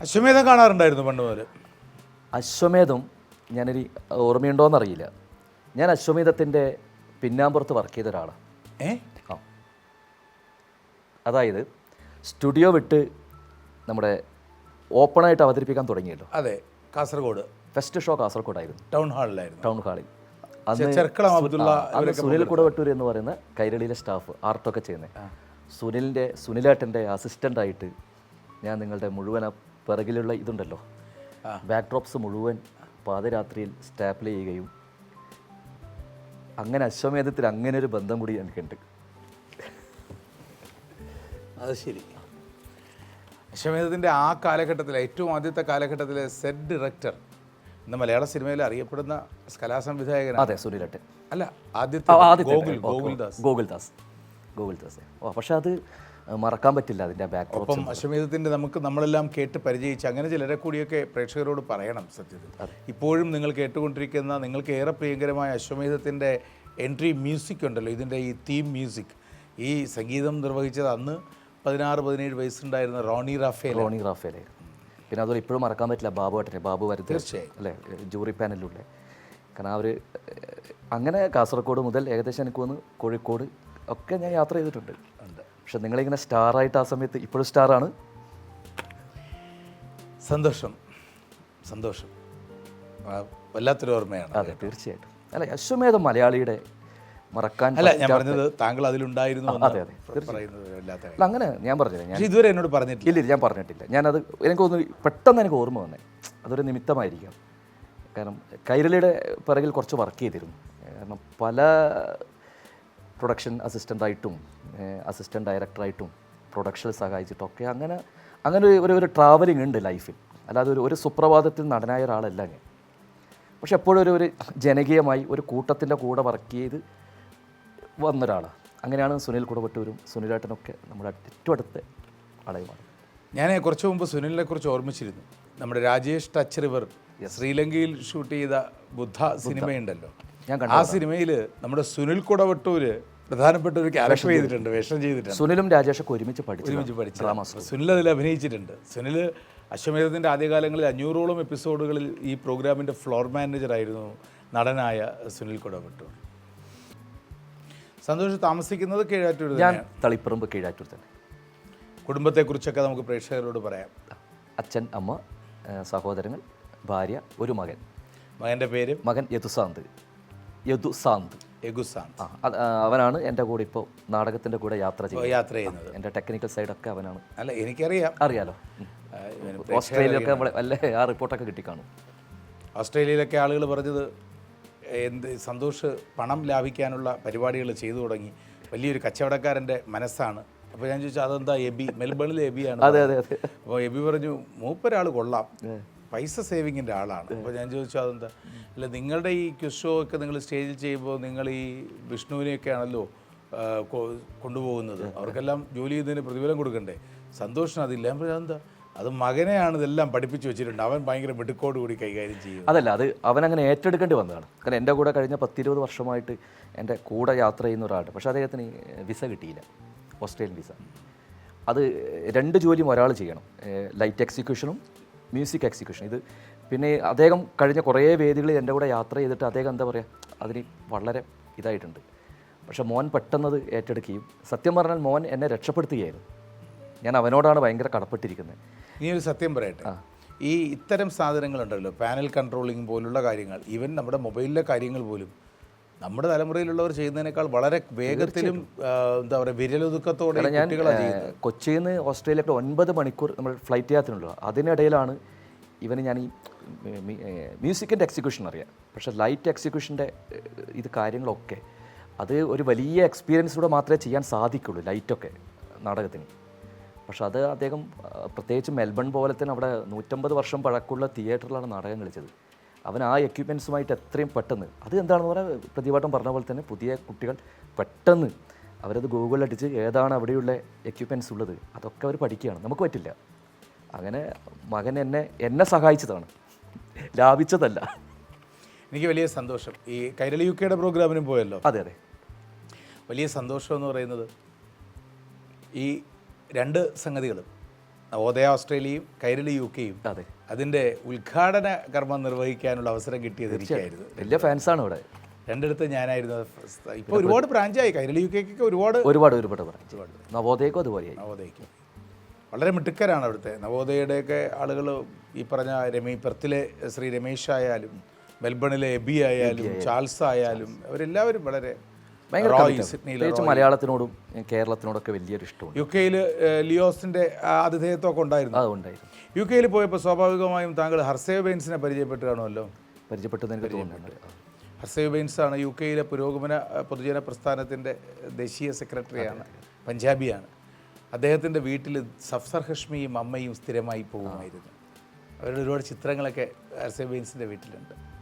അശ്വമേധം കാണാറുണ്ടായിരുന്നു പണ്ട് മുതൽ അശ്വമേധം ഞാനൊരു ഓർമ്മയുണ്ടോയെന്നറിയില്ല ഞാൻ അശ്വമേധത്തിന്റെ പിന്നാമ്പുറത്ത് വർക്ക് ചെയ്ത ഒരാളാണ് ഏ? ആ. അതായത് സ്റ്റുഡിയോ വിട്ട് നമ്മുടെ ഓപ്പണായിട്ട് അവതരിപ്പിക്കാൻ തുടങ്ങിയല്ലോ. അതെ കാസർഗോഡ്. ഫസ്റ്റ് ഷോ കാസർഗോഡായിരുന്നു. ടൗൺ ഹാളിലായിരുന്നു. ടൗൺ ഹാളിൽ. അന്ന് സുനിൽ കുടവട്ടൂർ എന്ന് പറയുന്ന കൈരളിയിലെ സ്റ്റാഫ് ആർട്ടൊക്കെ ചെയ്യുന്നത് സുനിലിന്റെ സുനിലേട്ടന്റെ അസിസ്റ്റന്റായിട്ട് ഞാൻ നിങ്ങളുടെ മുഴുവൻ ആ പിറകിലുള്ള ഇതുണ്ടല്ലോ ബാക്ക് ഡ്രോപ്സ് മുഴുവൻ പാതിരാത്രിയിൽ സ്റ്റാപ്പ് ചെയ്യുകയും അങ്ങനെ അശ്വമേധത്തിൽ അങ്ങനെ ഒരു ബന്ധം കൂടി എനിക്കുണ്ട്. അത് ശരി. അശ്വമേധത്തിന്റെ ആ കാലഘട്ടത്തിലെ ഏറ്റവും ആദ്യത്തെ കാലഘട്ടത്തിലെ സെറ്റ് ഡയറക്ടർ ഇന്ന് മലയാള സിനിമയിൽ അറിയപ്പെടുന്ന കലാസംവിധായകൻ അതെ സുനിലേട്ടൻ. അല്ല ആദ്യത്തെ ഗോകുൽദാസ് ഗോകുൽ ഗോകുൽദാസ്. ഗോകുൽദാസ് തേഴ്സ്ഡേ ഓ പക്ഷേ അത് മറക്കാൻ പറ്റില്ല അതിന്റെ ബാക്ക് അപ്പം ഒപ്പം അശ്വമേധത്തിന്റെ നമുക്ക് നമ്മളെല്ലാം കേട്ട് പരിചയിച്ച് അങ്ങനെ ചിലരെ കൂടിയൊക്കെ പ്രേക്ഷകരോട് പറയണം സത്യത്തിൽ. ഇപ്പോഴും നിങ്ങൾ കേട്ടുകൊണ്ടിരിക്കുന്ന നിങ്ങൾക്ക് ഏറെ പ്രിയങ്കരമായ അശ്വമേധത്തിന്റെ എൻട്രി മ്യൂസിക് ഉണ്ടല്ലോ ഇതിന്റെ ഈ തീം മ്യൂസിക് ഈ സംഗീതം നിർവഹിച്ചത് അന്ന് പതിനാറ് പതിനേഴ് വയസ്സുണ്ടായിരുന്ന റോണി റാഫേൽ റോണി റാഫേലെ. പിന്നെ അതുപോലെ ഇപ്പോഴും മറക്കാൻ പറ്റില്ല ബാബു ഏട്ടനെ ബാബു വരുത് തീർച്ചയായും. അല്ലേ? ജൂറി പാനലിലൂടെ. കാരണം അവർ അങ്ങനെ കാസർഗോഡ് മുതൽ ഏകദേശം എനിക്ക് തോന്നുന്നു കോഴിക്കോട് ഒക്കെ ഞാൻ യാത്ര ചെയ്തിട്ടുണ്ട്. പക്ഷെ നിങ്ങളിങ്ങനെ സ്റ്റാറായിട്ട് ആ സമയത്ത് ഇപ്പോഴും സ്റ്റാറാണ്? സന്തോഷം. സന്തോഷം. വല്ലാത്തൊരു ഓർമ്മയാണ്. അതെ തീർച്ചയായിട്ടും. അല്ല അശ്വമേധം മലയാളിയുടെ മറക്കാൻ അല്ല ഞാൻ പറഞ്ഞത് താങ്കൾ അതിലുണ്ടായിരുന്നു അതെ, അതെ, അല്ല അങ്ങനെ ഞാൻ പറഞ്ഞില്ല. ഞാൻ ഇതുവരെ എന്നോട് പറഞ്ഞിട്ടില്ല. ഇല്ല ഞാൻ പറഞ്ഞിട്ടില്ല. ഞാനത് എനിക്ക് തോന്നുന്നു പെട്ടെന്ന് എനിക്ക് ഓർമ്മ വന്നേ. അതൊരു നിമിത്തമായിരിക്കാം. കാരണം കൈരളിയുടെ പിറകിൽ കുറച്ച് വർക്ക് ചെയ്തിരുന്നു. കാരണം പല പ്രൊഡക്ഷൻ അസിസ്റ്റന്റായിട്ടും അസിസ്റ്റന്റ് ഡയറക്ടറായിട്ടും പ്രൊഡക്ഷൻ സഹായിച്ചിട്ടൊക്കെ അങ്ങനെ അങ്ങനെ ഒരു- ഒരു ട്രാവലിംഗ് ഉണ്ട് ലൈഫിൽ അല്ലാതെ ഒരു ഒരു സുപ്രഭാതത്തിൽ നടനായ ഒരാളല്ല ഞാൻ. പക്ഷെ എപ്പോഴും ഒരു ഒരു ജനകീയമായി ഒരു കൂട്ടത്തിന്റെ കൂടെ വർക്ക് ചെയ്ത് വന്നൊരാളാണ് അങ്ങനെയാണ് സുനിൽ കുടവട്ടൂരും സുനിലേട്ടനൊക്കെ നമ്മുടെ ഏറ്റവും അടുത്ത ആളയുമാണ് ഞാൻ കുറച്ച് മുമ്പ് സുനിലിനെ കുറിച്ച് ഓർമ്മിച്ചിരുന്നു. നമ്മുടെ രാജേഷ് ടച്ച് റിവർ ശ്രീലങ്കയിൽ ഷൂട്ട് ചെയ്ത ബുദ്ധ. സിനിമയുണ്ടല്ലോ. ഞാൻ ആ സിനിമയിൽ നമ്മുടെ സുനിൽ കുടവട്ടൂര് പ്രധാനപ്പെട്ട ഒരു ക്യാരക്ടർ ചെയ്തിട്ടുണ്ട്. വേഷം ചെയ്തിട്ടുണ്ട്. സുനിലും രാജേഷൊക്കെ ഒരുമിച്ച് പഠിച്ചു ഒരുമിച്ച് പഠിച്ചു. സുനിൽ അതിൽ അഭിനയിച്ചിട്ടുണ്ട്. സുനിൽ അശ്വമേധത്തിന്റെ ആദ്യകാലങ്ങളിൽ അഞ്ഞൂറോളം എപ്പിസോഡുകളിൽ ഈ പ്രോഗ്രാമിന്റെ ഫ്ലോർ മാനേജറായിരുന്നു നടനായ സുനിൽ കുടവട്ടൂർ സന്തോഷം താമസിക്കുന്നത് കീഴാറ്റൂർ ഞാൻ തളിപ്പറമ്പ് കീഴാറ്റൂർ തന്നെ. കുടുംബത്തെക്കുറിച്ചൊക്കെ നമുക്ക് പ്രേക്ഷകരോട് പറയാം. അച്ഛൻ അമ്മ സഹോദരങ്ങൾ ഭാര്യ ഒരു മകൻ. മകന്റെ പേര്? മകൻ യദുസാന്ത്. യദുസാന്ത് യഗുസാന്ത് ആ അത്, ആ, അവനാണ് എന്റെ കൂടെ ഇപ്പോൾ നാടകത്തിന്റെ കൂടെ യാത്ര ചെയ്യുന്നത്. യാത്ര ചെയ്യുന്നത്. എന്റെ ടെക്നിക്കൽ സൈഡൊക്കെ അവനാണ്. അല്ല എനിക്കറിയാം. അറിയാലോ? ഉം. ആ, ഇവന് ഓസ്ട്രേലിയയൊക്കെ നമ്മളെ അല്ലേ ആ റിപ്പോർട്ടൊക്കെ കിട്ടിക്കാണും. ഓസ്ട്രേലിയയിലൊക്കെ ആളുകൾ പറഞ്ഞത് എന്ത് സന്തോഷ് പണം ലാഭിക്കാനുള്ള പരിപാടികൾ ചെയ്തു തുടങ്ങി. വലിയൊരു കച്ചവടക്കാരന്റെ മനസ്സാണ്. അപ്പോൾ ഞാൻ ചോദിച്ചു അതെന്താ എബി? മെൽബണിലെ എബിയാണ്. അതെ അതെ അതെ. അപ്പോൾ എബി പറഞ്ഞു മൂപ്പൊരാൾ കൊള്ളാം. പൈസ സേവിങ്ങിന്റെ ആളാണ്. അപ്പോൾ ഞാൻ ചോദിച്ചു അതെന്താ? അല്ല നിങ്ങളുടെ ഈ ക്വിസ് ഷോ ഒക്കെ നിങ്ങൾ സ്റ്റേജിൽ ചെയ്യുമ്പോൾ നിങ്ങൾ ഈ വിഷ്ണുവിനെയൊക്കെ ആണല്ലോ കൊണ്ടുപോകുന്നത്. അവർക്കെല്ലാം ജോലി ചെയ്തതിന് പ്രതിഫലം കൊടുക്കണ്ടേ? സന്തോഷം അതില്ല. അതെന്താ? അത് മകനെയാണ് ഇതെല്ലാം പഠിപ്പിച്ചു വെച്ചിട്ടുണ്ട്. അവൻ ഭയങ്കര മിടുക്കോട് കൂടി കൈകാര്യം ചെയ്യും അതല്ല അത് അവൻ അങ്ങനെ ഏറ്റെടുക്കേണ്ടി വന്നതാണ്. കാരണം എന്റെ കൂടെ കഴിഞ്ഞ പത്തിരുപത് വർഷമായിട്ട് എന്റെ കൂടെ യാത്ര ചെയ്യുന്ന ഒരാളുണ്ട്. പക്ഷേ അദ്ദേഹത്തിന് വിസ കിട്ടിയില്ല. Australian visa. അത് രണ്ട് ജോലിയും ഒരാൾ ചെയ്യണം. ലൈറ്റ് എക്സിക്യൂഷനും മ്യൂസിക് എക്സിക്യൂഷൻ ഇത് പിന്നെ അദ്ദേഹം കഴിഞ്ഞ കുറേ വേദികളിൽ എന്റെ കൂടെ യാത്ര ചെയ്തിട്ട് അദ്ദേഹം എന്താ പറയുക അതിന് വളരെ ഇതായിട്ടുണ്ട്. പക്ഷേ മോൻ പെട്ടെന്നത് ഏറ്റെടുക്കുകയും സത്യം പറഞ്ഞാൽ മോൻ എന്നെ രക്ഷപ്പെടുത്തുകയായിരുന്നു. ഞാൻ അവനോടാണ് ഭയങ്കര കടപ്പെട്ടിരിക്കുന്നത്. ഇനി ഒരു സത്യം പറയട്ടെ. ഈ ഇത്തരം സാധനങ്ങളുണ്ടല്ലോ പാനൽ കൺട്രോളിംഗ് പോലുള്ള കാര്യങ്ങൾ ഈവൻ നമ്മുടെ മൊബൈലിലെ കാര്യങ്ങൾ പോലും നമ്മുടെ തലമുറയിലുള്ളവർ ചെയ്യുന്നതിനേക്കാൾ വളരെ വേഗത്തിലും എന്താ പറയുക വിരലൊതുക്കത്തോടെ ഞാൻ കൊച്ചിയിൽ നിന്ന് ഓസ്ട്രേലിയക്ക് ഒൻപത് മണിക്കൂർ നമ്മൾ ഫ്ലൈറ്റ് യാത്രയുള്ളൂ അതിനിടയിലാണ് ഇവന് ഞാൻ ഈ മ്യൂസിക്കിന്റെ എക്സിക്യൂഷൻ അറിയാം. പക്ഷേ ലൈറ്റ് എക്സിക്യൂഷന്റെ ഇത് കാര്യങ്ങളൊക്കെ. അത് ഒരു വലിയ എക്സ്പീരിയൻസിലൂടെ മാത്രമേ ചെയ്യാൻ സാധിക്കുള്ളൂ ലൈറ്റൊക്കെ നാടകത്തിന്. പക്ഷെ അത് അദ്ദേഹം പ്രത്യേകിച്ച് മെൽബൺ പോലെ തന്നെ അവിടെ നൂറ്റമ്പത് വർഷം പഴക്കമുള്ള തിയേറ്ററിലാണ് നാടകം കളിച്ചത്. അവൻ ആ എക്യുപ്മെൻസുമായിട്ട് എത്രയും പെട്ടെന്ന് അത് എന്താണെന്ന് പറഞ്ഞാൽ പ്രതിപാഠം പറഞ്ഞ പോലെ തന്നെ പുതിയ കുട്ടികൾ പെട്ടെന്ന് അവരത് ഗൂഗിളിൽ അടിച്ച് ഏതാണ് അവിടെയുള്ള എക്യുപ്മെൻസ് ഉള്ളത് അതൊക്കെ അവർ പഠിക്കുകയാണ്. നമുക്ക് പറ്റില്ല. അങ്ങനെ മകൻ എന്നെ എന്നെ സഹായിച്ചതാണ്. ലാഭിച്ചതല്ല. എനിക്ക് വലിയ സന്തോഷം. ഈ കൈരളി യു കെയുടെ പ്രോഗ്രാമിനും പോയല്ലോ. അതെ അതെ. വലിയ സന്തോഷം എന്ന് പറയുന്നത് ഈ രണ്ട് സംഗതികളും. നവോദയ ഓസ്ട്രേലിയയും കൈരളി യു കെയും അതെ. അതിന്റെ ഉദ്ഘാടന കർമ്മം നിർവഹിക്കാനുള്ള അവസരം കിട്ടിയത് എനിക്കായിരുന്നു വലിയ ഫാൻസാണ് ഇവിടെ. രണ്ടിടത്ത് ഞാനായിരുന്നു ഇപ്പോൾ ഒരുപാട് ബ്രാഞ്ചായി. കൈരളി യു കെക്കൊക്കെ ഒരുപാട് ഒരുപാട് ഒരുപാട് ബ്രാഞ്ച്. നവോദയക്കും അതുപോലെയായി. നവോദയക്ക്. വളരെ മിടുക്കരാണ് അവിടുത്തെ. നവോദയയുടെയൊക്കെ ആളുകൾ ഈ പറഞ്ഞ രമേ പെർത്തിലെ ശ്രീ രമേശ് ആയാലും മെൽബണിലെ എബി ആയാലും ചാൾസ് ആയാലും. അവരെല്ലാവരും വളരെ പ്രത്യേകിച്ച് മലയാളത്തിനോടും കേരളത്തിനോടൊക്കെ വലിയൊരു ഇഷ്ടമാണ് യു കെയിൽ ലിയോസിന്റെ ആതിഥേയത്വമൊക്കെ ഉണ്ടായിരുന്നു. അതുണ്ടായിരുന്നു. യു കെയിൽ പോയപ്പോൾ സ്വാഭാവികമായും താങ്കൾ ഹർസേവ് ബെയിൻസിനെ പരിചയപ്പെട്ട് കാണുമല്ലോ എനിക്ക് തോന്നുന്നുണ്ട്. ഹർസേവ് ബെയിൻസ് ആണ് യു കെയിലെ പുരോഗമന പൊതുജന പ്രസ്ഥാനത്തിന്റെ ദേശീയ സെക്രട്ടറിയാണ് പഞ്ചാബിയാണ്. അദ്ദേഹത്തിന്റെ വീട്ടിൽ സഫ്സർ ഹഷ്മിയും അമ്മയും സ്ഥിരമായി പോകുമായിരുന്നു. അവരുടെ ഒരുപാട് ചിത്രങ്ങളൊക്കെ ഹർസേവ് ബെയിൻസിന്റെ വീട്ടിലുണ്ട്.